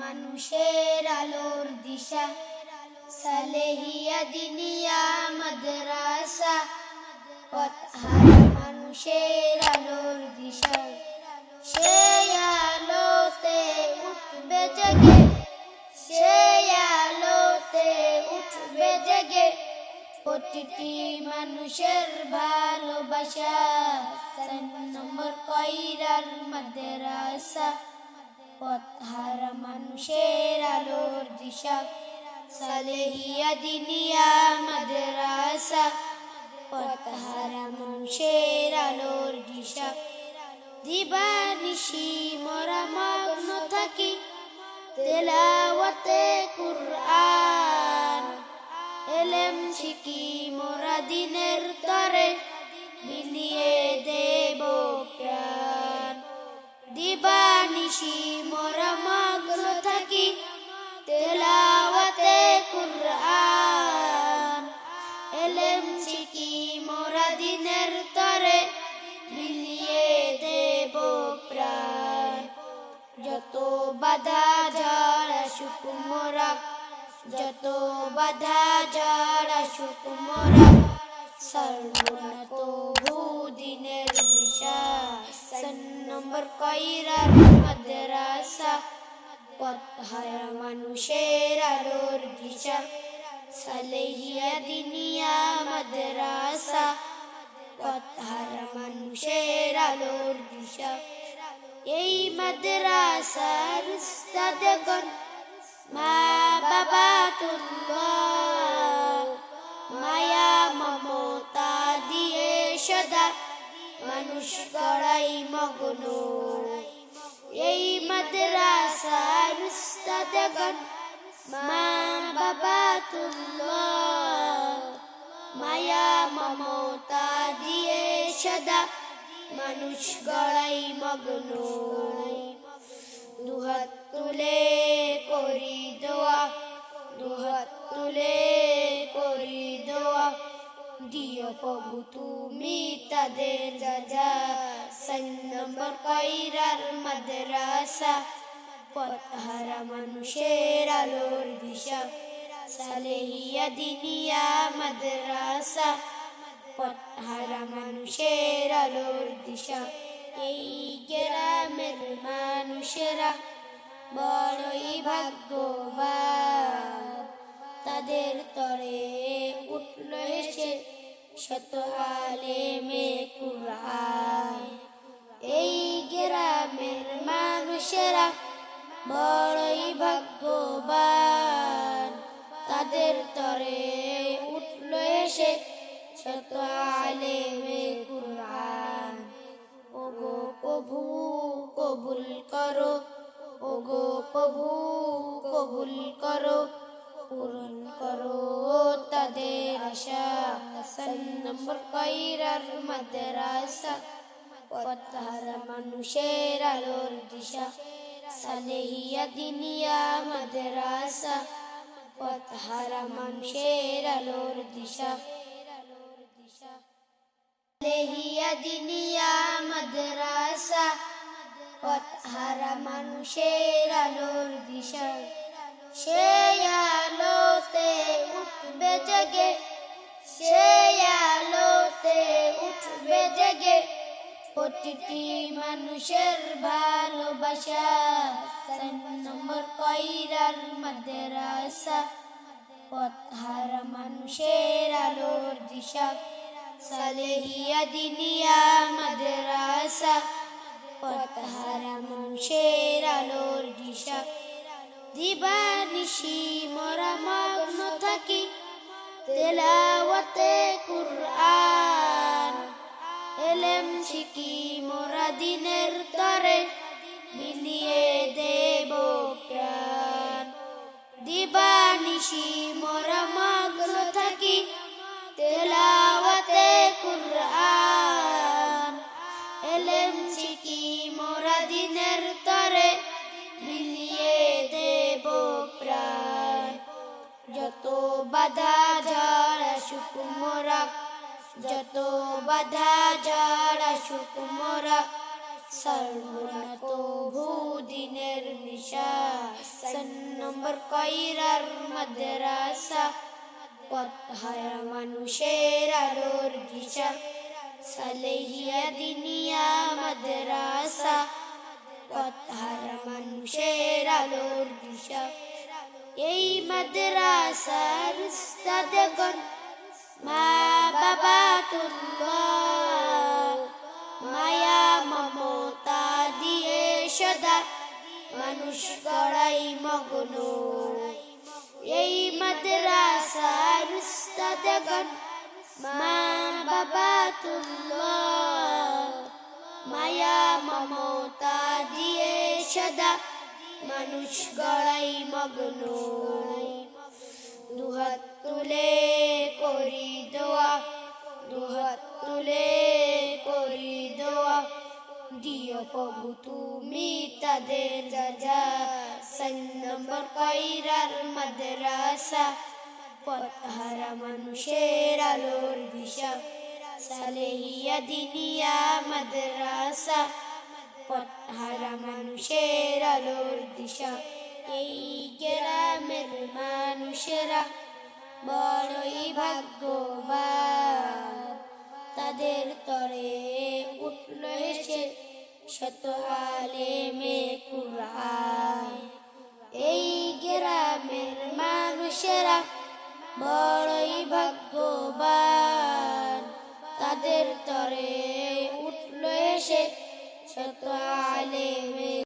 মানুষের আলোর দিশা। সালেহিয়া দিনিয়া মাদ্রাসা পথহারা মানুষের ভালোবাসা, সাত নম্বর কইরার মাদ্রাসা। পথহারা মানুষের আলোর দিশা, সালেহিয়া দিনিয়া মাদ্রাসা। পথহারা মানুষের আলোর দিশা, দিবানিশি মোরা মগ্ন থাকি, তেলাওয়াতে কুরআন, এলেম মোরা দিনের তরে বিলিয়ে দেব প্রাণ। দিবানিশি মোরা মগ্ন থাকি, তেলাওয়াতে কুরআন। এলেম শিখি মোরা দিনের তরে বিলিয়ে দেব প্রাণ। যত বাধা ঝড় আসুক মোরা যত বাধা ঝড় আসুক মোরা সর্বনা তবু দিনের বিশ্বাস নম্বর কইরার মাদ্রাসা, পথহারা মানুষের আলোর দিশা। সালেহিয়া দিনিয়া মাদ্রাসা, পথহারা মানুষের আলোর দিশা। এই মাদ্রাসার উস্তাদগণ মায়া মমতা দিয়ে সদা মানুষ গড়াই মগ্ন। এই মাদ্রাসার উস্তাদগণ, মা বাবা তুল্লাহ, মায়া মমতা দিয়ে সদা মানুষ গড়াই মগ্ন। দুহাত তুলে করি দোয়া, দুহাত তুলে করি দোয়া। দিও প্রভু তুমি তাদের সান নম্বর কইরার মাদ্রাসা। পথহারা মানুষের আলোর দিশা সালেহিয়া দিনিয়া মাদ্রাসা। পথহারা মানুষের আলোর দিশা। এই গ্রামের মানুষেরা বড়ই ভাগ্যবান। তাদের তরে উঠল এসে শত আলেমে কুরআন। এই গ্রামের মানুষেরা বড়ই ভাগ্যবান। তাদের তরে উঠল এসে শত আলেমে প্রভু কবুল করো, ওগো প্রভু, কবুল করো, পূরণ করো তাদের নম্বর কইরার মাদ্রাসা, পথহারা মানুষের আলোর দিশা। সালেহিয়া দিনিয়া মাদ্রাসা, পথহারা মানুষের আলোর দিশা। সালেহিয়া দিনিয়া পথহারা মানুষের আলোর দিশা সে আলোতে উঠবে জেগে, সে আলোতে উঠবে জেগে। প্রতিটি মানুষের ভালোবাসা নম্বর কইরার মাদ্রাসা। পথহারা মানুষের আলোর দিশা, সালেহিয়া দিনিয়া মাদ্রাসা। পথহারা আলোর দিশা। দিবানিশি মোরা মগ্ন থাকি। তেলাওয়াতে কুরআন। এলেম শিখি মোরা দিনের তরে। বিলিয়ে দেব প্রাণ। দিবানিশি মোরা বাধা ঝড় আসুক মোরা যত বাধা ঝড় আসুক মোরা সর্বনত ভূদিনের নিশা। সন নম্বর কইরার মাদ্রাসা। পথহারা মানুষের আলোর দিশা। সালেহিয়া দিনিয়া মাদ্রাসা। পথহারা মানুষের আলোর দিশা। এই মাদ্রাসার উস্তাদগণ মা বাবা তুল্লাহ মায়া মমতা দিয়ে সদা মানুষ গড়াই মগ্ন। এই মাদ্রাসার উস্তাদগণ মা বাবা তুল্লাহ মায়া মমতা দিয়ে সদা মানুষ গড়াই মগ্ন। দুহাত তুলে করি দোয়া, দুহাত তুলে করি দোয়া। দিও প্রভু তুমি তাদের সান নম্বর কইরার মাদ্রাসা। পথহারা মানুষের আলোর দিশা সালেহিয়া দিনিয়া মাদ্রাসা। পথ হারা মানুষের আলোর দিশা। এই গ্রামের মানুষেরা বড়ই ভাগ্যবান। তাদের তরে উঠল এসে শত আলে মে এই গ্রামের মানুষেরা বড়ই ভাগ্যবান। তাদের তরে উঠল এসে Eu tô